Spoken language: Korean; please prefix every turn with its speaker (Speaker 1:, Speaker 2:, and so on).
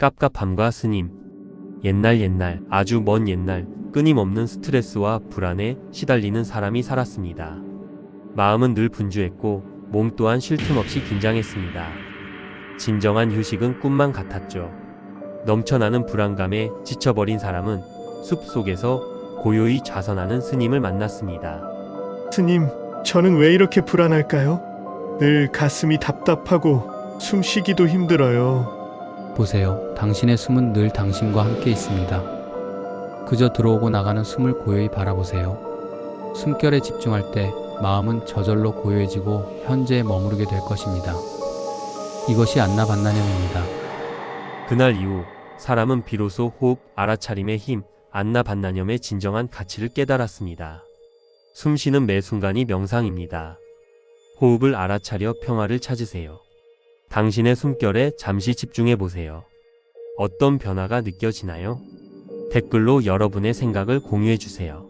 Speaker 1: 깝깝함과 스님. 옛날 옛날, 아주 먼 옛날, 끊임없는 스트레스와 불안에 시달리는 사람이 살았습니다. 마음은 늘 분주했고, 몸 또한 쉴 틈 없이 긴장했습니다. 진정한 휴식은 꿈만 같았죠. 넘쳐나는 불안감에 지쳐버린 사람은 숲 속에서 고요히 좌선하는 스님을 만났습니다.
Speaker 2: 스님, 저는 왜 이렇게 불안할까요? 늘 가슴이 답답하고 숨쉬기도 힘들어요.
Speaker 3: 보세요. 당신의 숨은 늘 당신과 함께 있습니다. 그저 들어오고 나가는 숨을 고요히 바라보세요. 숨결에 집중할 때 마음은 저절로 고요해지고 현재에 머무르게 될 것입니다. 이것이 안나 반나념입니다.
Speaker 1: 그날 이후 사람은 비로소 호흡, 알아차림의 힘, 안나 반나념의 진정한 가치를 깨달았습니다. 숨쉬는 매 순간이 명상입니다. 호흡을 알아차려 평화를 찾으세요. 당신의 숨결에 잠시 집중해 보세요. 어떤 변화가 느껴지나요? 댓글로 여러분의 생각을 공유해 주세요.